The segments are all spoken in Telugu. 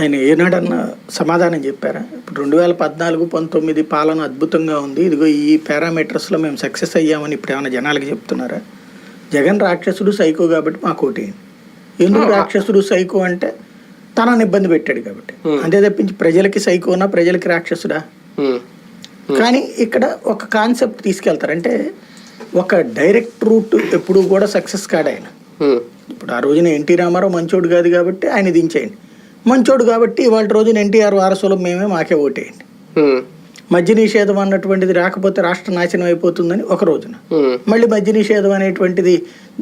ఆయన ఏనాడన్నా సమాధానం చెప్పారా? ఇప్పుడు రెండు వేల పద్నాలుగు పంతొమ్మిది పాలన అద్భుతంగా ఉంది. ఇదిగో ఈ పారామీటర్స్లో మేము సక్సెస్ అయ్యామని ఇప్పుడు ఏమైనా జనాలకి చెప్తున్నారా? జగన్ రాక్షసుడు సైకో కాబట్టి మాకు ఓటే ఎందుకు రాక్షసుడు సైకో అంటే తనని ఇబ్బంది పెట్టాడు కాబట్టి. అంతే తప్పించి ప్రజలకి సైకోనా ప్రజలకి రాక్షసుడా? కానీ ఇక్కడ ఒక కాన్సెప్ట్ తీసుకెళ్తారు. అంటే ఒక డైరెక్ట్ రూట్ ఎప్పుడు కూడా సక్సెస్ కాడు ఆయన. ఇప్పుడు ఆ రోజున ఎన్టీ రామారావు మంచోడు కాదు కాబట్టి ఆయన దించేయండి. మంచోడు కాబట్టి ఇవాళ రోజున ఎన్టీఆర్ వారసులు మేమే మాకే ఓటేయండి. మద్య నిషేధం అన్నటువంటిది రాకపోతే రాష్ట్ర నాశనం అయిపోతుందని ఒక రోజున. మళ్ళీ మద్య నిషేధం అనేటువంటిది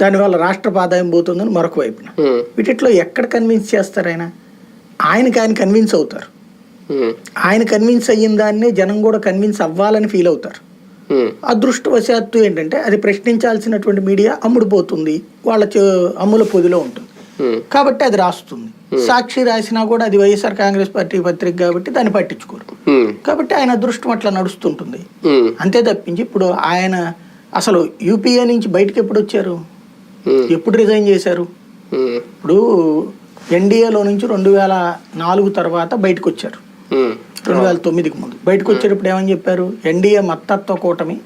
దానివల్ల రాష్ట్ర ఆదాయం పోతుందని మరొక వైపున. వీటిలో ఎక్కడ కన్విన్స్ చేస్తారు ఆయన? ఆయనకి ఆయన కన్విన్స్ అవుతారు. ఆయన కన్విన్స్ అయ్యిన దాన్నే జనం కూడా కన్విన్స్ అవ్వాలని ఫీల్ అవుతారు. అదృష్టవశాత్తు ఏంటంటే అది ప్రశ్నించాల్సినటువంటి మీడియా అమ్ముడుపోతుంది వాళ్ళ అమ్ముల పొదిలో ఉంటుంది. కాబట్టి అది రాస్తుంది. సాక్షి రాసినా కూడా అది వైఎస్ఆర్ కాంగ్రెస్ పార్టీ పత్రిక కాబట్టి దాన్ని పట్టించుకోరు. ఉమ్, కాబట్టి ఆయన అదృష్టం అట్లా నడుస్తుంటుంది. ఉమ్, అంతే తప్పించి ఇప్పుడు ఆయన అసలు యూపీఏ నుంచి బయటకు ఎప్పుడు వచ్చారు? ఎప్పుడు రిజైన్ చేశారు? ఇప్పుడు ఎన్డీఏలో నుంచి రెండు వేల నాలుగు తర్వాత బయటకు వచ్చారు. రెండు వేల తొమ్మిదికి ముందు. బయటకు వచ్చేటప్పుడు ఏమని చెప్పారు? ఎన్డీఏ మత్తత్వ కూటమి.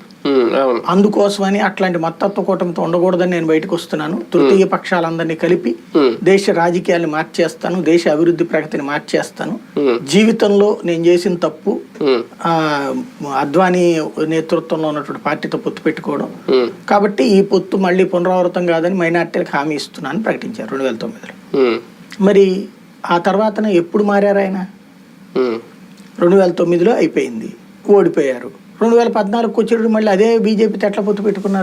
అందుకోసమని అట్లాంటి మత్తత్వ కూటమితో ఉండకూడదని నేను బయటకు వస్తున్నాను. తృతీయ పక్షాలందరినీ కలిపి దేశ రాజకీయాన్ని మార్చేస్తాను దేశ అభివృద్ధి ప్రగతిని మార్చేస్తాను. జీవితంలో నేను చేసిన తప్పు అద్వానీ నేతృత్వంలో ఉన్నటువంటి పార్టీతో పొత్తు పెట్టుకోవడం. కాబట్టి ఈ పొత్తు మళ్ళీ పునరావృతం కాదని మైనార్టీలకు హామీ ఇస్తున్నాను ప్రకటించారు రెండు వేల తొమ్మిదిలో మరి ఆ తర్వాతనే ఎప్పుడు మారారు ఆయన? రెండు వేల తొమ్మిదిలో అయిపోయింది. ఓడిపోయారు. రెండు వేల పద్నాలుగుకి వచ్చేటప్పుడు మళ్ళీ అదే బీజేపీ తెట్ల పొత్తు పెట్టుకున్నారు.